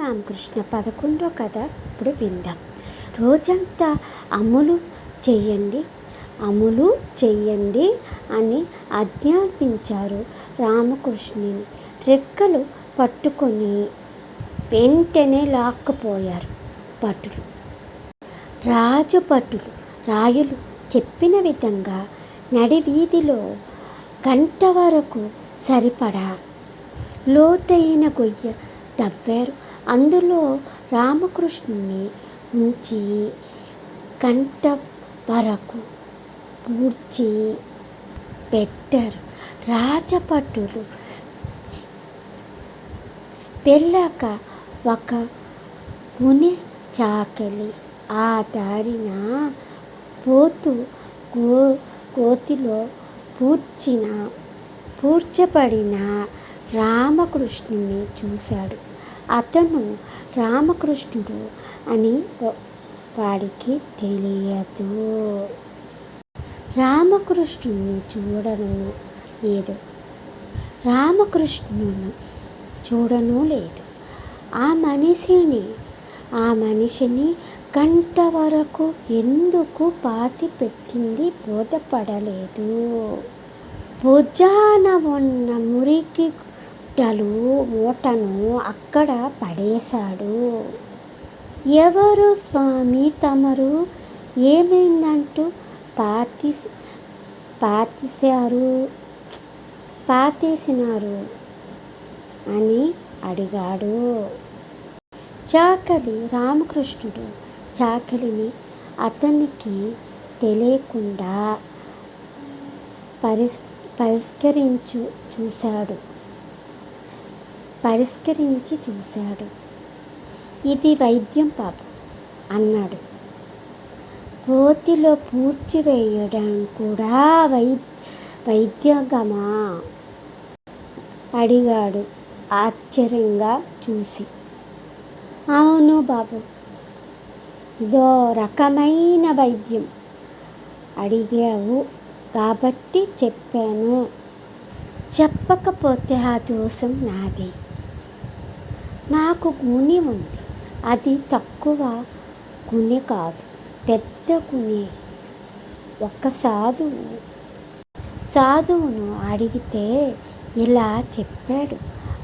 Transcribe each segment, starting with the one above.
రామకృష్ణ పదకొండో కథ ఇప్పుడు విందాం. రోజంతా అమలు చెయ్యండి అమలు చెయ్యండి అని ఆజ్ఞాపించారు రామకృష్ణుని. రెక్కలు పట్టుకొని వెంటనే లాక్కుపోయారు భటులు. రాజభటులు రాయులు చెప్పిన విధంగా నడివీధిలో గంట వరకు సరిపడా లోతైన గొయ్య తవ్వారు. అందులో రామకృష్ణుని నుంచి కంఠ వరకు పూడ్చి పెట్టారు. రాజభటులు వెళ్ళాక ఒక ముని చాకలి ఆ దారిన పోతూ గో కోతిలో పూడ్చిన పూడ్చబడిన రామకృష్ణుని చూశాడు. అతను రామకృష్ణుడు అని వాడికి తెలియదు. రామకృష్ణుని చూడను లేదు. రామకృష్ణుని చూడను లేదు. ఆ మనిషిని ఆ మనిషిని గంట వరకు ఎందుకు పాతి పెట్టింది బోధపడలేదు. భుజాన ఉన్న మురికి బుట్టలు మూటను అక్కడ పడేశాడు. ఎవరు స్వామి? తమరు ఏమైందంటూ పాతి పాతిశారు పాతేసినారు అని అడిగాడు. చాకలి రామకృష్ణుడు చాకలిని అతనికి తెలియకుండా పరిస్ పరిష్కరించు చూశాడు. పరిష్కరించి చూశాడు. ఇది వైద్యం పాపం అన్నాడు. కోతిలో పూడ్చివేయడం కూడా వై వైద్యగమా అడిగాడు ఆశ్చర్యంగా చూసి. అవును బాబు ఇదో రకమైన వైద్యం అడిగావు. కాబట్టి చెప్పాను. చెప్పకపోతే ఆ దోషం నాది. నాకు గుణి ఉంది. అది తక్కువ గుణి కాదు. పెద్ద గుణి. ఒక సాధువు. సాధువును అడిగితే ఇలా చెప్పాడు.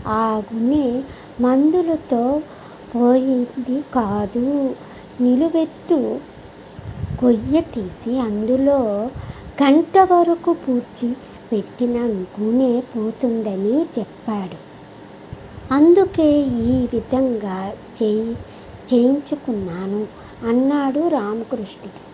ఆ గుణి మందులతో పోయింది కాదు. నిలువెత్తు కొయ్య తీసి అందులో గంట వరకు పూడ్చి పెట్టిన గుణె పోతుందని చెప్పాడు. అందుకే ఈ విధంగా చేయి చేయించుకున్నాను అన్నాడు రామకృష్ణుడు.